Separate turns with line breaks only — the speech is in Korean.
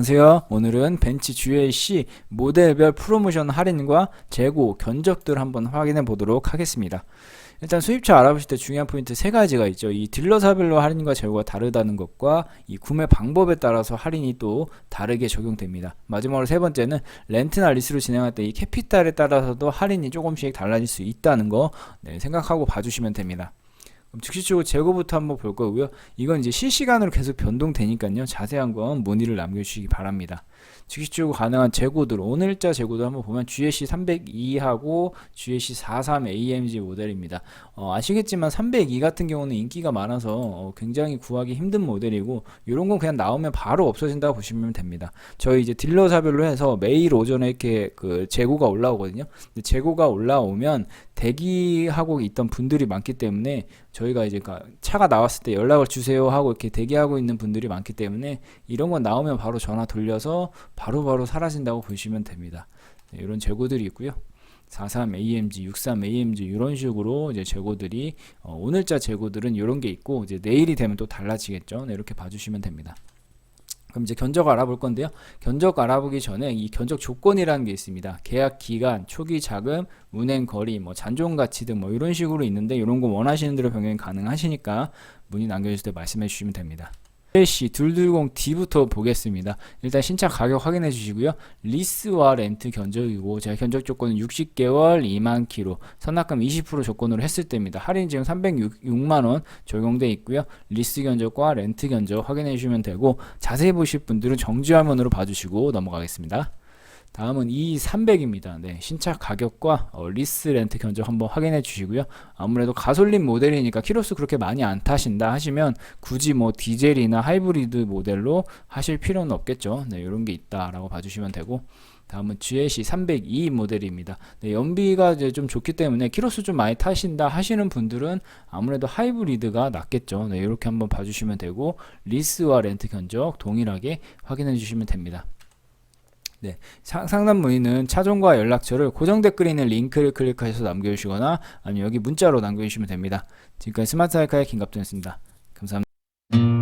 안녕하세요. 오늘은 벤치 GLC 모델별 프로모션 할인과 재고 견적들 한번 확인해 보도록 하겠습니다. 일단 수입차 알아보실 때 중요한 포인트 세 가지가 있죠. 이 딜러사별로 할인과 재고가 다르다는 것과 이 구매 방법에 따라서 할인이 또 다르게 적용됩니다. 마지막으로 세 번째는 렌트나 리스로 진행할 때 이 캐피탈에 따라서도 할인이 조금씩 달라질 수 있다는 거 네, 생각하고 봐주시면 됩니다. 그럼 즉시적으로 재고부터 한번 볼 거고요. 이건 이제 실시간으로 계속 변동되니까요. 자세한 건 문의를 남겨주시기 바랍니다. 즉시적으로 가능한 재고들 오늘자 재고도 한번 보면 GSC 302하고 GSC 43 AMG 모델입니다. 어, 아시겠지만 302 같은 경우는 인기가 많아서 어, 굉장히 구하기 힘든 모델이고 이런 건 그냥 나오면 바로 없어진다고 보시면 됩니다. 저희 이제 딜러사별로 해서 매일 오전에 이렇게 그 재고가 올라오거든요. 재고가 올라오면 대기하고 있던 분들이 많기 때문에 저희가 이제 그 차가 나왔을 때 연락을 주세요 하고 이렇게 대기하고 있는 분들이 많기 때문에 이런 건 나오면 바로 전화 돌려서 바로 바로 사라진다고 보시면 됩니다. 네, 이런 재고들이 있고요. 43 AMG, 63 AMG 이런 식으로 이제 재고들이 어, 오늘자 재고들은 이런 게 있고 이제 내일이 되면 또 달라지겠죠. 네, 이렇게 봐주시면 됩니다. 그럼 이제 견적 알아볼 건데요. 견적 알아보기 전에 이 견적 조건이라는 게 있습니다. 계약 기간, 초기 자금, 운행 거리, 뭐 잔존 가치 등 뭐 이런 식으로 있는데 이런 거 원하시는 대로 변경이 가능하시니까 문의 남겨주실 때 말씀해 주시면 됩니다. LC 220D부터 보겠습니다. 일단 신차 가격 확인해 주시고요. 리스와 렌트 견적이고 제가 견적 조건은 60개월 2만 킬로 선납금 20% 조건으로 했을 때입니다. 할인 지금 306만 원 적용돼 있고요. 리스 견적과 렌트 견적 확인해 주시면 되고 자세히 보실 분들은 정지 화면으로 봐주시고 넘어가겠습니다. 다음은 이 300입니다. 네, 신차 가격과 어, 리스 렌트 견적 한번 확인해 주시고요. 아무래도 가솔린 모델이니까 키로수 그렇게 많이 안 타신다 하시면 굳이 뭐 디젤이나 하이브리드 모델로 하실 필요는 없겠죠. 네, 이런 게 있다라고 봐주시면 되고. 다음은 GLC 302 모델입니다. 네, 연비가 이제 좀 좋기 때문에 키로수 좀 많이 타신다 하시는 분들은 아무래도 하이브리드가 낫겠죠. 네, 이렇게 한번 봐주시면 되고 리스와 렌트 견적 동일하게 확인해 주시면 됩니다. 네, 상- 상담 문의는 차종과 연락처를 고정 댓글에 있는 링크를 클릭하셔서 남겨주시거나 아니면 여기 문자로 남겨주시면 됩니다. 지금까지 스마트 하이카의 김갑준이었습니다. 감사합니다.